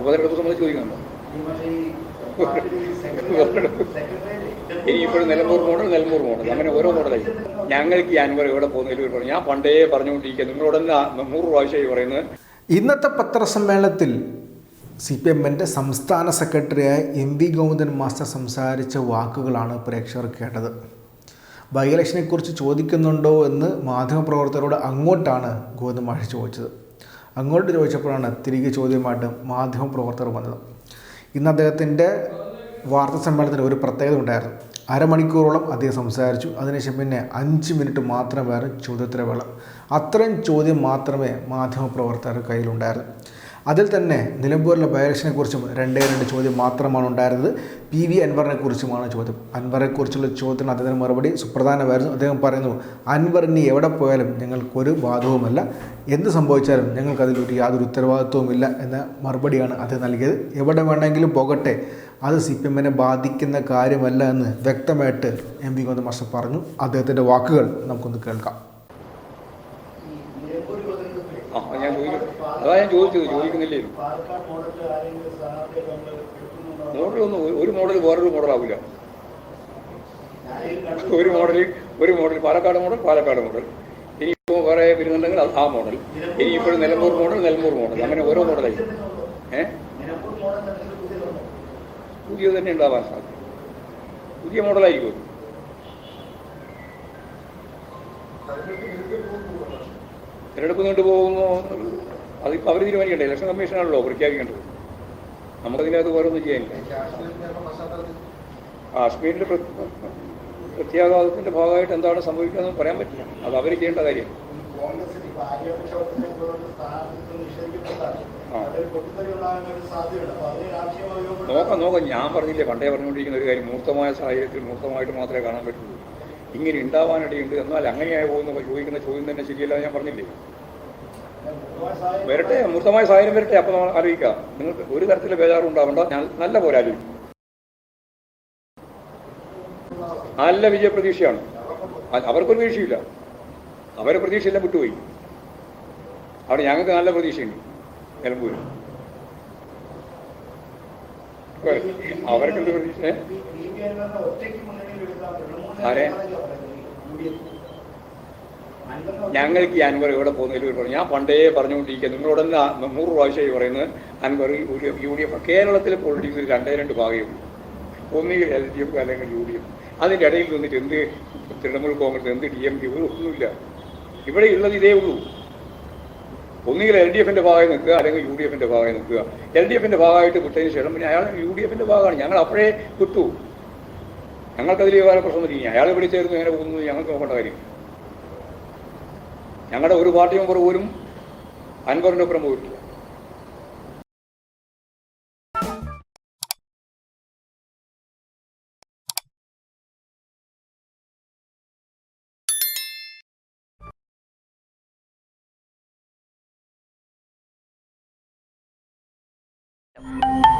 ഉപതെരഞ്ഞെടുപ്പ് സംബന്ധിച്ച് ചോദിക്കുന്നുണ്ടോ? ഇനി ഇപ്പോഴും നിലമ്പൂർ മോഡൽ നിലമ്പൂർ മോഡൽ അങ്ങനെ ഓരോ മോഡലായി ഞങ്ങൾക്ക് ഈ അൻവർ പോകുന്ന പോകുന്നതിൽ പറഞ്ഞു ഞാൻ പണ്ടേ പറഞ്ഞുകൊണ്ടിരിക്കുക നിങ്ങളോട് നൂറ് പ്രാവശ്യമായി പറയുന്നത്? ഇന്നത്തെ പത്രസമ്മേളനത്തിൽ സി പി എമ്മിന്റെ സംസ്ഥാന സെക്രട്ടറിയായ എം വി ഗോവിന്ദൻ മാസ്റ്റർ സംസാരിച്ച വാക്കുകളാണ് പ്രേക്ഷകർ കേട്ടത്. ബൈ ഇലക്ഷനെക്കുറിച്ച് ചോദിക്കുന്നുണ്ടോ എന്ന് മാധ്യമപ്രവർത്തകരോട് അങ്ങോട്ടാണ് ഗോവിന്ദൻ മാഷ് ചോദിച്ചത്. അങ്ങോട്ട് ചോദിച്ചപ്പോഴാണ് തിരികെ ചോദ്യമായിട്ട് മാധ്യമപ്രവർത്തകർ വന്നത്. ഇന്ന് അദ്ദേഹത്തിന്റെ വാർത്താ സമ്മേളനത്തിന് ഒരു പ്രത്യേകത ഉണ്ടായിരുന്നു. അരമണിക്കൂറോളം അദ്ദേഹം സംസാരിച്ചു. അതിനുശേഷം പിന്നെ അഞ്ച് മിനിറ്റ് മാത്രമായിരുന്നു ചോദ്യോത്തരവേള. അത്രയും ചോദ്യം മാത്രമേ മാധ്യമപ്രവർത്തകരുടെ കയ്യിലുണ്ടായിരുന്നു. അതിൽ തന്നെ നിലമ്പൂരിലെ ബൈലക്ഷനെ കുറിച്ചും രണ്ടേ രണ്ട് ചോദ്യം മാത്രമാണ് ഉണ്ടായിരുന്നത്. പി വി അൻവറിനെ കുറിച്ചുമാണ് ചോദ്യം. അൻവറിനെക്കുറിച്ചുള്ള ചോദ്യത്തിന് അദ്ദേഹത്തിന് മറുപടി സുപ്രധാനമായിരുന്നു. അദ്ദേഹം പറയുന്നു അൻവർ ഇനി എവിടെ പോയാലും ഞങ്ങൾക്കൊരു ബാധവുമല്ല എന്ത് സംഭവിച്ചാലും ഞങ്ങൾക്കതിലൊരു യാതൊരു ഉത്തരവാദിത്വവുമില്ല എന്ന മറുപടിയാണ് അദ്ദേഹം നൽകിയത്. എവിടെ വേണമെങ്കിലും പോകട്ടെ. അത് സി പി എമ്മിനെ ബാധിക്കുന്ന കാര്യമല്ല എന്ന് വ്യക്തമായിട്ട് എം വി ഗോവിന്ദ പറഞ്ഞു. അദ്ദേഹത്തിന്റെ വാക്കുകൾ നമുക്കൊന്ന് കേൾക്കാം. ആ ഞാൻ ചോദിക്കും അതാ ഞാൻ ചോദിച്ചത് ചോദിക്കുന്നില്ലേ മോഡലൊന്നും ഒരു- മോഡൽ വേറൊരു മോഡലാവില്ല ഒരു മോഡൽ ഒരു model Palakkad model Palakkad model ഇനിയിപ്പോൾ വേറെ വരുന്നുണ്ടെങ്കിൽ അത് ആ മോഡൽ ഇനിയിപ്പോൾ നിലമ്പൂർ മോഡൽ നിലമ്പൂർ മോഡൽ അങ്ങനെ ഓരോ മോഡലായി ഏ? പുതിയത് തന്നെ ഉണ്ടാവാൻ സാധ്യത. പുതിയ മോഡലായിരിക്കും തിരഞ്ഞെടുപ്പ് നീണ്ടു പോകുന്നു. അതിപ്പോൾ അവർ തീരുമാനിക്കണ്ടേ ഇലക്ഷൻ കമ്മീഷനാണല്ലോ പ്രഖ്യാപിക്കേണ്ടത് നമുക്കതിനകത്ത് ഓരോന്നും ചെയ്യാനില്ല. കാശ്മീരിന്റെ പ്രത്യാഘാതത്തിന്റെ ഭാഗമായിട്ട് എന്താണ് സംഭവിക്കുന്നത് പറയാൻ പറ്റില്ല. അത് അവർ ചെയ്യേണ്ട കാര്യം. നോക്കാം നോക്കാം. ഞാൻ പറഞ്ഞില്ലേ പണ്ടേ പറഞ്ഞുകൊണ്ടിരിക്കുന്ന ഒരു കാര്യം. മൂർത്തമായ സാഹചര്യത്തിൽ മൂർത്തമായിട്ട് മാത്രമേ കാണാൻ പറ്റുള്ളൂ. ഇങ്ങനെ ഉണ്ടാവാനിടയുണ്ട് എന്നാൽ അങ്ങനെയായി പോകുന്ന ചോദിക്കുന്ന ചോദ്യം തന്നെ ശരിയല്ല ഞാൻ പറഞ്ഞില്ലേ? വരട്ടെ മൂർത്തമായ സാഹചര്യം വരട്ടെ. അപ്പൊ നമ്മൾ ആലോചിക്കാം. നിങ്ങൾക്ക് ഒരു തരത്തിലെ ബേജാറും ഉണ്ടാവണ്ട. ഞാൻ നല്ല പോലെ ആലോചിക്കും. നല്ല വിജയപ്രതീക്ഷയാണ്. പ്രതീക്ഷയാണ് അവർക്കൊരു പ്രതീക്ഷയില്ല. അവരെ പ്രതീക്ഷയെല്ലാം വിട്ടുപോയി. അവിടെ ഞങ്ങൾക്ക് നല്ല പ്രതീക്ഷയുണ്ട്. നിലമ്പൂര് അവർക്ക് ആരെ? ഞങ്ങൾക്ക് ഈ അൻവർ ഇവിടെ പോകുന്നതിൽ പറഞ്ഞു. ഞാൻ പണ്ടേ പറഞ്ഞുകൊണ്ടിരിക്കുക നിങ്ങളോട് നൂറ് പ്രാവശ്യമായി പറയുന്നത് അൻവർ യു ഡി എഫ് കേരളത്തിലെ പൊളിറ്റിക്സിൽ രണ്ടേ രണ്ട് ഭാഗമുള്ളൂ ഒന്നുകിൽ എൽ ഡി എഫ് അല്ലെങ്കിൽ യു ഡി എഫ്. അതിന്റെ ഇടയിൽ നിന്നിട്ട് എന്ത് തൃണമൂൽ കോൺഗ്രസ് എന്ത് ഡി എം കെ ഒന്നുമില്ല. ഇവിടെ ഉള്ളത് ഇതേ ഉള്ളൂ. ഒന്നുകിൽ എൽ ഡി എഫിന്റെ ഭാഗമായി നിൽക്കുക അല്ലെങ്കിൽ യു ഡി എഫിന്റെ ഭാഗമായി നിൽക്കുക. എൽ ഡി എഫിന്റെ ഭാഗമായിട്ട് വിട്ടതിന് ശേഷം പിന്നെ അയാൾ യു ഡി എഫിന്റെ ഭാഗമാണ്. ഞങ്ങൾ അപ്പോഴേ വിട്ടു ഞങ്ങൾക്കതിൽ വേറെ പ്രശ്നമൊന്നുമില്ല അയാൾ ഇവിടെ എങ്ങനെ പോകുന്നു ഞങ്ങൾക്ക് നോക്കേണ്ട കാര്യം. ഞങ്ങളുടെ ഒരു പാർട്ടി മെമ്പർ പോലും അൻവറിന്റെ ഒപ്പം പോയിട്ടില്ല. you